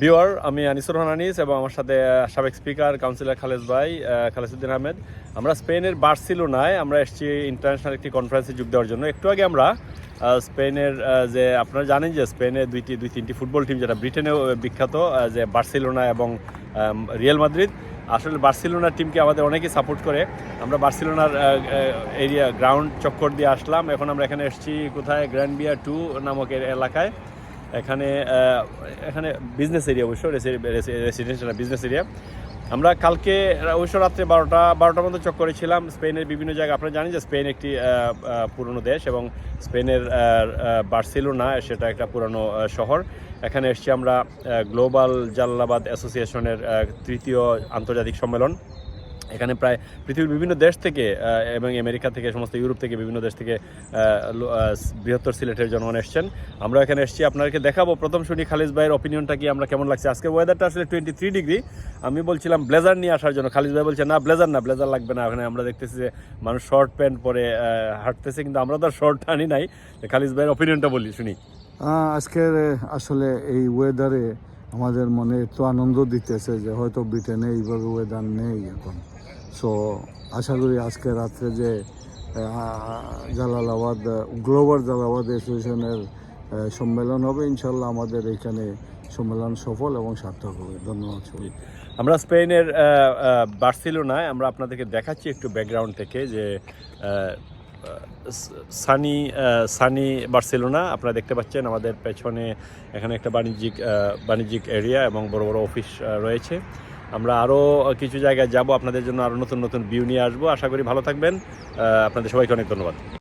Beware আমি আনিসুর রহমান আনিস এবং আমার সাথে সাবেক স্পিকার, কাউন্সিলর খালেদ ভাই খালেসুদ্দিন আহমেদ। আমরা স্পেনের বার্সিলোনায় আমরা এসেছি ইন্টারন্যাশনাল একটি কনফারেন্সে যোগ দেওয়ার জন্য। একটু আগে আমরা স্পেনের যে আপনারা জানেন যে স্পেনের দুইটি, দুই, তিনটি ফুটবল টিম যেটা ব্রিটেনেও বিখ্যাত যে বার্সিলোনা এবং রিয়াল মাদ্রিদ। আসলে বার্সিলোনার টিমকে আমাদের অনেকেই সাপোর্ট করে। আমরা বার্সিলোনার এরিয়া গ্রাউন্ড চক্কর দিয়ে আসলাম। এখন আমরা এখানে এসেছি কোথায়? গ্র্যান্ড বিয়া টু নামক এলাকায়। এখানে এখানে বিজনেস এরিয়া অবশ্য রেসিডেন্সিয়াল বিজনেস এরিয়া আমরা কালকে, অবশ্য রাত্রে বারোটা বারোটার মধ্যে চক করেছিলাম। স্পেনের বিভিন্ন জায়গা আপনারা জানেন যে স্পেন একটি পুরনো দেশ এবং স্পেনের বার্সেলোনা সেটা একটা পুরনো শহর। এখানে এসেছি আমরা গ্লোবাল জালালাবাদ অ্যাসোসিয়েশনের তৃতীয় আন্তর্জাতিক সম্মেলন। এখানে প্রায় পৃথিবীর বিভিন্ন দেশ থেকে এবং আমেরিকা থেকে, সমস্ত ইউরোপ থেকে বিভিন্ন দেশ থেকে বৃহত্তর সিলেটের জনগণ এসছেন। আমরা এখানে এসেছি। আপনাদেরকে দেখাবো। প্রথম শুনি খালিজ ভাইয়ের অপিনিয়নটা কি, আমরা কেমন লাগছে? আজকে ওয়েদারটা আসলে টোয়েন্টি থ্রি ডিগ্রি আমি বলছিলাম ব্লেজার নিয়ে আসার জন্য। খালিজ ভাই বলছে, না, ব্লেজার না, ব্লেজার লাগবে না। ওখানে আমরা দেখতেছি যে মানুষ শর্ট প্যান্ট পরে হাঁটতেছে, কিন্তু আমরা তো শর্ট আনি নাই। খালিজ ভাইয়ের অপিনিয়নটা বলি, শুনি। আজকের আসলে এই ওয়েদারে আমাদের মনে একটু আনন্দ দিতেছে যে হয়তো ব্রিটেনে এইভাবে ওয়েদার নেই এখন। সো আশা করি আজকে রাত্রে যে জালালাবাদ, গ্লোবাল জালালাবাদ অ্যাসোসিয়েশনের সম্মেলন হবে ইনশাল্লাহ আমাদের এখানে সম্মেলন সফল এবং সার্থক হবে। ধন্যবাদ সবাই আমরা স্পেনের বার্সেলোনায় আমরা আপনাদেরকে দেখাচ্ছি একটু ব্যাকগ্রাউন্ড থেকে যে সানি সানি বার্সেলোনা, আপনারা দেখতে পাচ্ছেন আমাদের পেছনে এখানে একটা বাণিজ্যিক বাণিজ্যিক এরিয়া এবং বড় বড় অফিস রয়েছে। আমরা আরও কিছু জায়গায় যাব, আপনাদের জন্য আরও নতুন নতুন ভিউ নিয়ে আসব। আশা করি ভালো থাকবেন। আপনাদের সবাইকে অনেক ধন্যবাদ।